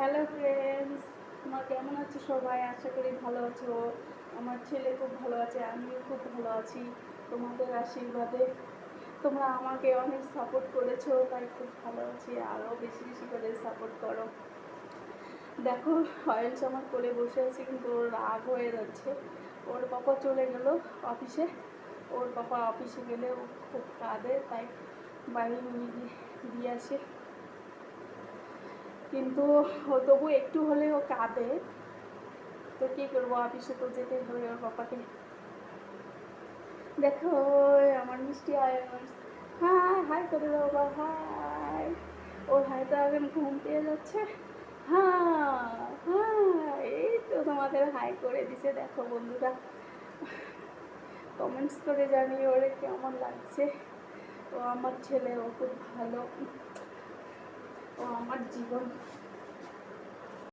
Hello friends তোমার কেমন আছো সবাই? আশা করি ভালো আছো। আমার ছেলে খুব ভালো আছে, আমিও খুব ভালো আছি। তোমাদের আশীর্বাদে তোমরা আমাকে অনেক সাপোর্ট করেছ, তাই খুব ভালো আছি। আরও বেশি বেশি করে সাপোর্ট করো। দেখো হয়েলস আমার কোলে বসে আছে, কিন্তু ওর রাগ হয়ে যাচ্ছে। ওর পাপা চলে গেল অফিসে ওর পাপা অফিসে গেলে ও খুব কাঁদে, তাই বাইরে নিয়ে দিয়ে আসে। কিন্তু তবু একটু হলেও কাঁদে। তো কী করব, অফিসে তো যেতে হবে ওর পাপাকে দেখো আমার মিষ্টি আয় হাই হাই করে দাও বা হাই। ওর তো এখন ঘুম পেয়ে যাচ্ছে। হ্যাঁ হ্যাঁ এই তো তোমাদের হাই করে দিছে, দেখো বন্ধুরা। কমেন্টস করে জানিয়ে ওরে কেমন লাগছে। ও আমার ছেলে, ও খুব ভালো। জীবন